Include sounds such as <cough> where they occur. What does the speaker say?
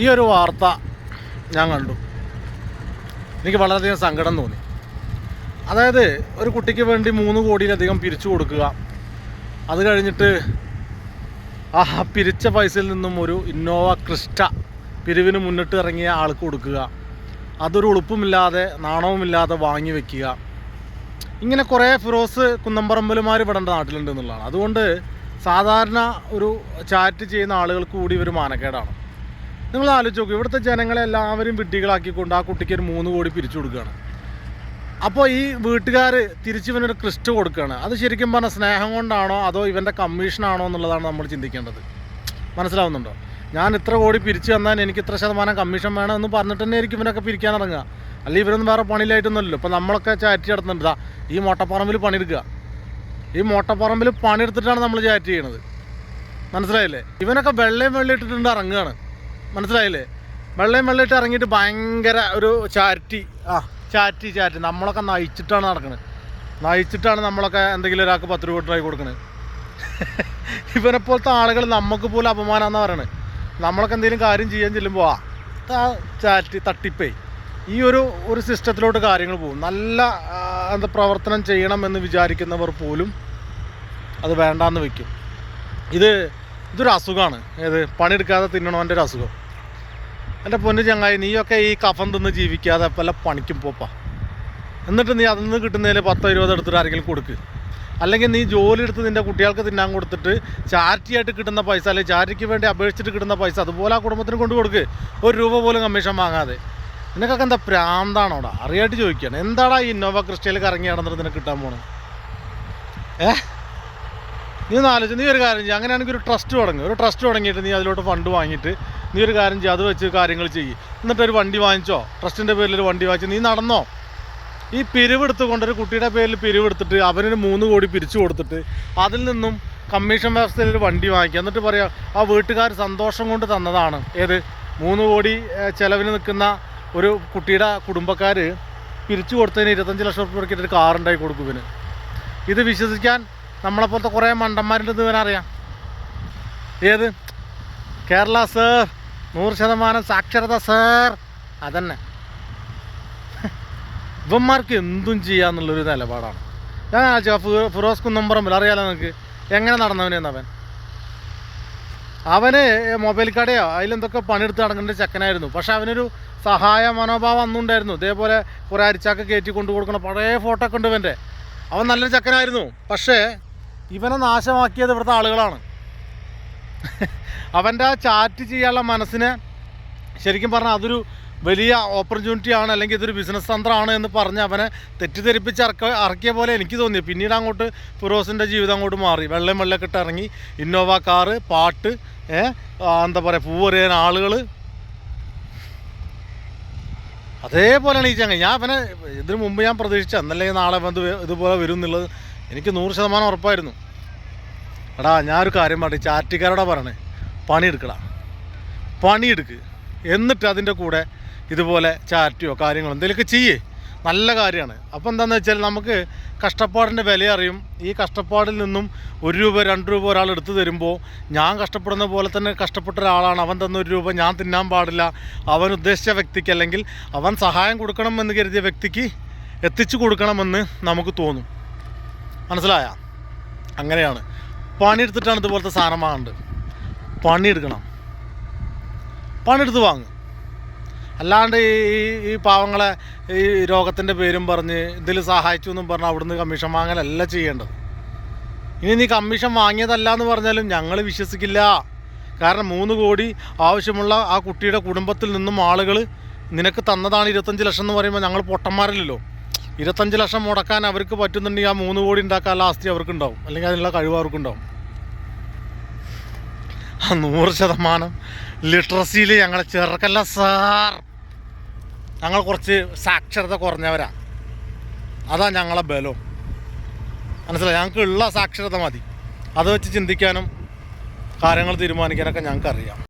ഈ ഒരു വാർത്ത ഞാൻ കണ്ടു. എനിക്ക് വളരെയധികം സങ്കടം തോന്നി. അതായത് ഒരു കുട്ടിക്ക് വേണ്ടി മൂന്ന് കോടിയിലധികം പിരിച്ചു കൊടുക്കുക. അത് കഴിഞ്ഞിട്ട് ആ പിരിച്ച പൈസയിൽ നിന്നും ഒരു ഇന്നോവ ക്രിസ്റ്റ പിരിവിന് മുന്നിട്ട് ഇറങ്ങിയ ആൾക്ക് കൊടുക്കുക. അതൊരു ഉളുപ്പുമില്ലാതെ നാണവുമില്ലാതെ വാങ്ങി വെക്കുക. ഇങ്ങനെ കുറേ ഫിറോസ് കുന്നമ്പറമ്പലുമാർ ഇവിടെ നാട്ടിലുണ്ട് എന്നുള്ളതാണ്. അതുകൊണ്ട് സാധാരണ ഒരു ചാറ്റ് ചെയ്യുന്ന ആളുകൾക്ക് കൂടി ഒരു മാനക്കേടാണ്. നിങ്ങൾ ആലോചിച്ച് നോക്കൂ ഇവിടുത്തെ ജനങ്ങളെ എല്ലാവരും വിഡ്ഢികളാക്കിക്കൊണ്ട് ആ കുട്ടിക്ക് ഒരു മൂന്ന് കോടി പിരിച്ചു കൊടുക്കുകയാണ്. അപ്പോൾ ഈ വീട്ടുകാർ തിരിച്ചു ഇവനൊരു ക്രിസ്റ്റ് കൊടുക്കുകയാണ്. അത് ശരിക്കും പറഞ്ഞാൽ സ്നേഹം കൊണ്ടാണോ അതോ ഇവന്റെ കമ്മീഷനാണോ എന്നുള്ളതാണ് നമ്മൾ ചിന്തിക്കേണ്ടത്. മനസ്സിലാവുന്നുണ്ടോ? ഞാൻ ഇത്ര കോടി പിരിച്ചു തന്നാൽ എനിക്ക് ഇത്ര ശതമാനം കമ്മീഷൻ വേണം എന്ന് പറഞ്ഞിട്ട് തന്നെ ആയിരിക്കും ഇവനൊക്കെ പിരിക്കാൻ ഇറങ്ങുക. അല്ലെങ്കിൽ ഇവരൊന്നും വേറെ പണിയിലായിട്ടൊന്നുമല്ലോ ഇപ്പോൾ നമ്മളൊക്കെ ചാറ്റ് നടത്തുന്നുണ്ട്. ഈ മോട്ടപ്പറമ്പിൽ പണിയെടുക്കുക. ഈ മോട്ടപ്പറമ്പിൽ പണിയെടുത്തിട്ടാണ് നമ്മൾ ചാറ്റ് ചെയ്യണത് മനസ്സിലായില്ലേ? ഇവനൊക്കെ വെള്ളയും വെള്ളം ഇട്ടിട്ടുണ്ട് ഇറങ്ങുകയാണ്. മനസ്സിലായില്ലേ? വെള്ളയും വെള്ളം ഇട്ട് ഇറങ്ങിയിട്ട് ഭയങ്കര ഒരു ചാറ്റി ആ. ചാറ്റി ചാറ്റി നമ്മളൊക്കെ നയിച്ചിട്ടാണ് നടക്കുന്നത് നയിച്ചിട്ടാണ് നമ്മളൊക്കെ എന്തെങ്കിലും ഒരാൾക്ക് പത്ത് രൂപ ട്രൈ കൊടുക്കുന്നത് <laughs> ഇവനെ പോലത്തെ ആളുകൾ നമുക്ക് പോലും അപമാനമെന്നാണ് പറയണത്. നമ്മളൊക്കെ എന്തെങ്കിലും കാര്യം ചെയ്യാൻ ചെല്ലുമ്പോൾ ആ ചാറ്റി തട്ടിപ്പേ. ഈ ഒരു ഒരു സിസ്റ്റത്തിലോട്ട് കാര്യങ്ങൾ പോകും. നല്ല എന്താ പ്രവർത്തനം ചെയ്യണമെന്ന് വിചാരിക്കുന്നവർ പോലും അത് വേണ്ടാന്ന് വെക്കും. ഇത് ഇതൊരു അസുഖമാണ്. ഏത്? പണിയെടുക്കാതെ തിന്നണവന്റെ ഒരു അസുഖം. എന്റെ പൊന്നു ചങ്ങായി നീയൊക്കെ ഈ കഫം തിന്ന് ജീവിക്കാതെ പല പണിക്കും പോപ്പാ. എന്നിട്ട് നീ അതിൽ നിന്ന് കിട്ടുന്നതിൽ പത്തോ ഇരുപതോ എടുത്തിട്ട് ആരെങ്കിലും കൊടുക്ക്. അല്ലെങ്കിൽ നീ ജോലി എടുത്ത് നിന്റെ കുട്ടികൾക്ക് തിന്നാൻ കൊടുത്തിട്ട് ചാരിറ്റി ആയിട്ട് കിട്ടുന്ന പൈസ അല്ലെങ്കിൽ ചാരിറ്റിക്ക് വേണ്ടി അപേക്ഷിച്ചിട്ട് കിട്ടുന്ന പൈസ അതുപോലെ ആ കുടുംബത്തിന് കൊണ്ട് കൊടുക്ക്. ഒരു രൂപ പോലും കമ്മീഷൻ വാങ്ങാതെ. നിനക്കൊക്കെ എന്താ പ്രാന്താണോടാ? അറിയായിട്ട് ചോദിക്കുകയാണ് എന്താടാ ഈ ഇന്നോവ ക്രിസ്റ്റയിൽ കറങ്ങി നടന്നിട്ട് നിനക്ക് കിട്ടാൻ പോണത് ഏ? നീ ഒന്ന് ആലോചിച്ച് നീ ഒരു കാര്യം ചെയ്യുക അങ്ങനെയാണെങ്കിൽ ഒരു ട്രസ്റ്റ് തുടങ്ങി. ഒരു ട്രസ്റ്റ് തുടങ്ങിയിട്ട് നീ അതിലോട്ട് ഫണ്ട് വാങ്ങിയിട്ട് നീ ഒരു കാര്യം ചെയ്യുക അത് വെച്ച് കാര്യങ്ങൾ ചെയ്യും. എന്നിട്ട് ഒരു വണ്ടി വാങ്ങിച്ചോ? ട്രസ്റ്റിന്റെ പേരിൽ ഒരു വണ്ടി വാങ്ങിച്ച് നീ നടന്നോ? ഈ പിരിവെടുത്തുകൊണ്ട് ഒരു കുട്ടിയുടെ പേരിൽ പിരിവെടുത്തിട്ട് അവനൊരു മൂന്ന് കോടി പിരിച്ചു കൊടുത്തിട്ട് അതിൽ നിന്നും കമ്മീഷൻ വ്യവസ്ഥയിൽ ഒരു വണ്ടി വാങ്ങിക്കുക. എന്നിട്ട് പറയാം ആ വീട്ടുകാർ സന്തോഷം കൊണ്ട് തന്നതാണ്. ഏത്? മൂന്ന് കോടി ചിലവിന് നിൽക്കുന്ന ഒരു കുട്ടിയുടെ കുടുംബക്കാർ പിരിച്ചു കൊടുത്തതിന് ഇരുപത്തഞ്ച് ലക്ഷം റുപ്യ ഒരു ഉണ്ടാക്കി കൊടുക്കും ഇത് വിശ്വസിക്കാൻ നമ്മളെപ്പോലത്തെ കുറേ മണ്ടന്മാരുണ്ടെന്ന് ഇവനറിയാം ഏത്? കേരള സർ നൂറ് ശതമാനം സാക്ഷരത സർ. അതന്നെ. ഇവന്മാർക്ക് എന്തും ചെയ്യാന്നുള്ളൊരു നിലപാടാണ്. ഞാൻ ആലോചിച്ച ഫിറോസ് കുന്നമ്പറമ്പിൽ അറിയാലോ നിങ്ങൾക്ക് എങ്ങനെ നടന്നവനെന്ന് അവൻ. അവന് മൊബൈൽ കടയോ അതിലെന്തൊക്കെ പണിയെടുത്ത് നടക്കേണ്ട ചെക്കനായിരുന്നു. പക്ഷെ അവനൊരു സഹായ മനോഭാവം അന്നുണ്ടായിരുന്നു. ഇതേപോലെ കുറേ അരിച്ചാക്ക് കയറ്റി കൊണ്ടു കൊടുക്കണ പഴയ ഫോട്ടോ ഒക്കെ ഉണ്ട് ഇവന്റെ. അവൻ നല്ലൊരു ചെക്കനായിരുന്നു. പക്ഷേ ഇവനെ നാശമാക്കിയത് ഇവിടുത്തെ ആളുകളാണ്. അവന്റെ ആ ചാറ്റ് ചെയ്യാനുള്ള മനസ്സിനെ ശരിക്കും പറഞ്ഞാൽ അതൊരു വലിയ ഓപ്പർച്യൂണിറ്റി ആണ് അല്ലെങ്കിൽ ഇതൊരു ബിസിനസ് തന്ത്രമാണ് എന്ന് പറഞ്ഞ് അവനെ തെറ്റിദ്ധരിപ്പിച്ച് ഇറക്ക ഇറക്കിയ പോലെ എനിക്ക് തോന്നി പിന്നീട് അങ്ങോട്ട് ഫിറോസിന്റെ ജീവിതം അങ്ങോട്ട് മാറി. വെള്ളം വെള്ളമൊക്കെ ഇറങ്ങി. ഇന്നോവ കാറ് പാട്ട് എന്താ പറയുക പൂവറിയാൻ ആളുകൾ. അതേപോലെയാണ് ഈ ചങ്ങ ഞാൻ അവനെ ഇതിനു മുമ്പ് ഞാൻ പ്രതീക്ഷിച്ച എന്നല്ലെങ്കിൽ നാളെ ഇതുപോലെ വരും എന്നുള്ളത് എനിക്ക് നൂറ് ശതമാനം ഉറപ്പായിരുന്നു. എടാ ഞാനൊരു കാര്യം പറഞ്ഞു ചാറ്റിക്കാരോടാ പറയണേ. പണിയെടുക്കടാ. പണിയെടുക്ക്. എന്നിട്ട് അതിന്റെ കൂടെ ഇതുപോലെ ചാറ്റിയോ കാര്യങ്ങളോ എന്തെങ്കിലുമൊക്കെ ചെയ്യേ. നല്ല കാര്യമാണ്. അപ്പോൾ എന്താണെന്ന് വെച്ചാൽ നമുക്ക് കഷ്ടപ്പാടിന്റെ വില അറിയും. ഈ കഷ്ടപ്പാടിൽ നിന്നും ഒരു രൂപ രണ്ട് രൂപ ഒരാൾ എടുത്തു തരുമ്പോൾ ഞാൻ കഷ്ടപ്പെടുന്ന പോലെ തന്നെ കഷ്ടപ്പെട്ട ഒരാളാണ്. അവൻ തന്ന ഒരു രൂപ ഞാൻ തിന്നാൻ പാടില്ല. അവൻ ഉദ്ദേശിച്ച വ്യക്തിക്ക് അല്ലെങ്കിൽ അവൻ സഹായം കൊടുക്കണമെന്ന് കരുതിയ വ്യക്തിക്ക് എത്തിച്ചു കൊടുക്കണമെന്ന് നമുക്ക് തോന്നും. മനസ്സിലായ? അങ്ങനെയാണ്. പണിയെടുത്തിട്ടാണ് ഇതുപോലത്തെ സാധനം വാങ്ങേണ്ടത്. പണിയെടുക്കണം. പണിയെടുത്ത് വാങ്ങും. അല്ലാണ്ട് ഈ ഈ- പാവങ്ങളെ ഈ രോഗത്തിന്റെ പേരും പറഞ്ഞ് ഇതിൽ സഹായിച്ചു എന്നും പറഞ്ഞ് അവിടുന്ന് കമ്മീഷൻ വാങ്ങലല്ല ചെയ്യേണ്ടത്. ഇനി നീ കമ്മീഷൻ വാങ്ങിയതല്ല എന്ന് പറഞ്ഞാലും ഞങ്ങൾ വിശ്വസിക്കില്ല. കാരണം മൂന്ന് കോടി ആവശ്യമുള്ള ആ കുട്ടിയുടെ കുടുംബത്തിൽ നിന്നും ആളുകൾ നിനക്ക് തന്നതാണ് ഇരുപത്തഞ്ച് ലക്ഷം എന്ന് പറയുമ്പോൾ ഞങ്ങൾ പൊട്ടന്മാരല്ലല്ലോ. ഇരുപത്തഞ്ച് ലക്ഷം മുടക്കാൻ അവർക്ക് പറ്റുന്നുണ്ടെങ്കിൽ ആ മൂന്ന് കോടി ഉണ്ടാക്കാനുള്ള ആസ്തി അവർക്കുണ്ടാവും. അല്ലെങ്കിൽ അതിനുള്ള കഴിവ് അവർക്കുണ്ടാവും. ആ നൂറ് ശതമാനം ലിറ്ററസിയിൽ ഞങ്ങളെ ചെറുക്കല്ല സാർ. ഞങ്ങൾ കുറച്ച് സാക്ഷരത കുറഞ്ഞവരാ. അതാ ഞങ്ങളെ ബലം. മനസ്സിലായി? ഞങ്ങൾക്ക് ഉള്ള സാക്ഷരത മതി. അത് വെച്ച് ചിന്തിക്കാനും കാര്യങ്ങൾ തീരുമാനിക്കാനൊക്കെ ഞങ്ങൾക്ക് അറിയാം